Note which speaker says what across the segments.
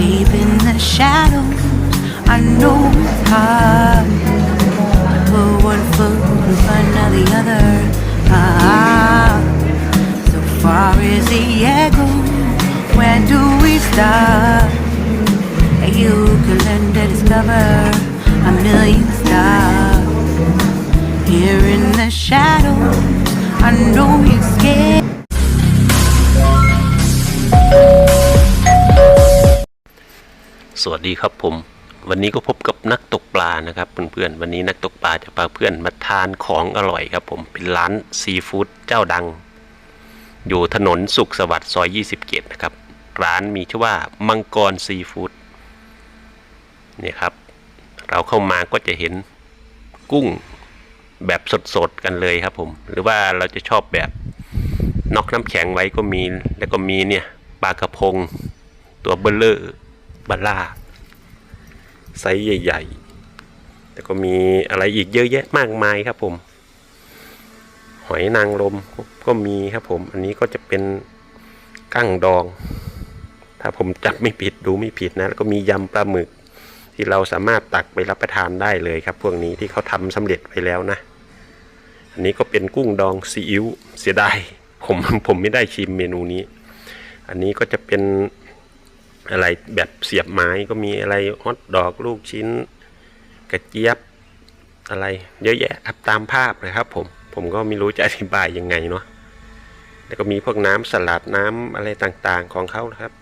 Speaker 1: Deep in the shadows, I know it's hard. Put one foot in front of the other. Ah, so far as the echo, when do we stop? You can learn to discover a million stars. Here in the shadows, I know you're
Speaker 2: สวัสดีครับผม วันนี้ก็พบกับนักตกปลานะครับเพื่อนๆวันนี้นักตกปลาจะพาเพื่อนมาทานของอร่อยครับผมเป็นร้านซีฟู้ดเจ้าดัง อยู่ถนนสุขสวัสดิ์ซอย27นะครับร้านมีชื่อว่ามังกรซีฟู้ดเนี่ยครับ เราเข้ามาก็จะเห็นกุ้งแบบสดๆกันเลยครับผม หรือว่าเราจะชอบแบบนอกน้ำแข็งไว้ก็มี แล้วก็มีเนี่ยปลากระพงตัวเบลเลอร์ บาล่าไซส์ใหญ่ ๆ แต่ก็มีอะไรอีกเยอะแยะมากมายครับผม หอยนางรมก็มีครับผม อันนี้ก็จะเป็นกั้งดอง ถ้าผมจับไม่ผิดดูไม่ผิดนะ แล้วก็มียำปลาหมึก ที่เราสามารถตักไปรับประทานได้เลยครับ พวกนี้ที่เขาทำสำเร็จไว้แล้วนะ อันนี้ก็เป็นกุ้งดองซีอิ๊วเสียดายผมผมไม่ได้ชิมเมนูนี้ อันนี้ก็จะเป็น อะไรแบบเสียบไม้ก็มีอะไรฮอทดอกลูกชิ้น กระเจี๊ยบอะไร เยอะแยะครับตามภาพเลยครับ ผมผมก็ไม่รู้จะอธิบายยังไงเนาะแล้วก็มีพวกน้ำสลัดน้ำอะไรต่างๆของเขานะครับ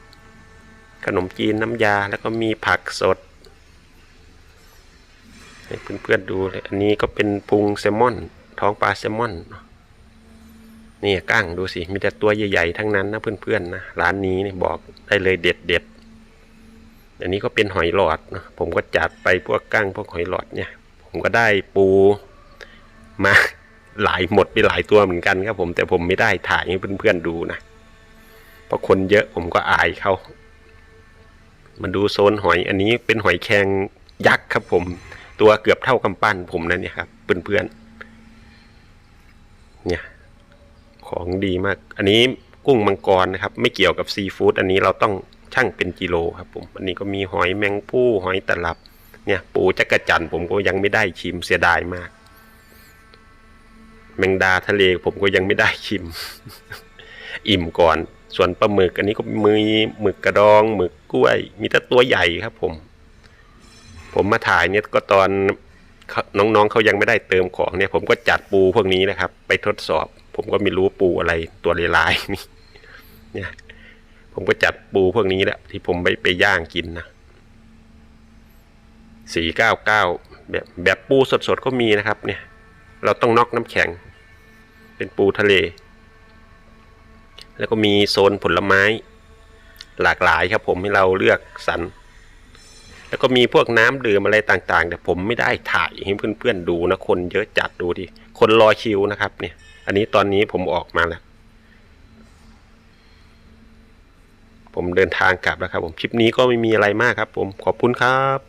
Speaker 2: ขนมจีนน้ำยาแล้วก็มีผักสดให้เพื่อนๆดูเลยอันนี้ก็เป็นพุงแซลมอน ท้องปลาแซลมอนนี่ก้างดูสิมีแต่ตัวใหญ่ๆทั้งนั้นนะเพื่อนๆนะร้านนี้นี่บอกได้เลยเด็ดเด็ดๆ อันนี้ก็เป็นหอยหลอดนะผมก็จัดไปพวกก้างพวกหอยหลอดเนี่ย ผมก็ได้ปูมาหลายหมดไปหลายตัวเหมือนกันครับผมแต่ผมไม่ได้ถ่ายให้เพื่อนๆดูนะเพราะคนเยอะผมก็อายเขามาดูโซนหอยอันนี้เป็นหอยแครงยักษ์ครับ ผม ตัวเกือบเท่ากำปั้นผมนั่นเนี่ยครับเพื่อนๆเนี่ย ของดีมาก อันนี้กุ้งมังกรนะครับ ไม่เกี่ยวกับซีฟู้ดอันนี้เราต้อง ชั่งเป็นกิโลครับผมอันนี้ก็มีหอยแมงผู้หอยตลับ เนี่ยปูจักระจันผมก็ยังไม่ได้ชิมเสียดายมาก แมงดาทะเลผมก็ยังไม่ได้ชิม อิ่มก่อน ส่วนปลาหมึกอันนี้ก็มีหมึกกระดองหมึกกล้วย มีแต่ตัวใหญ่ครับผม ผมมาถ่ายเนี่ยก็ตอนน้องๆเขายังไม่ได้เติมของเนี่ย ผมก็จัดปูพวกนี้นะครับ ไปทดสอบ ผมก็ไม่รู้ปูอะไรตัวลายๆนี่เนี่ย ผมก็จัดปูพวกนี้แหละที่ผมไปไปย่างกินนะสี่เก้าเก้าแบบแบบปูสดๆก็มีนะครับ เนี่ย เราต้องนอกน้ำแข็ง เป็นปูทะเล แล้วก็มีโซนผลไม้ หลากหลายครับผมให้เราเลือกสรรแล้วก็มีพวกน้ำดื่มอะไรต่างๆ แต่ผมไม่ได้ถ่ายให้เพื่อนๆดูนะ คนเยอะจัดดูดิ คนรอคิวนะครับเนี่ย อันนี้ตอนนี้ผมออกมาแล้ว ผมเดินทางกลับแล้วครับผมคลิปนี้ก็ไม่มีอะไรมากครับ ผมขอบคุณครับ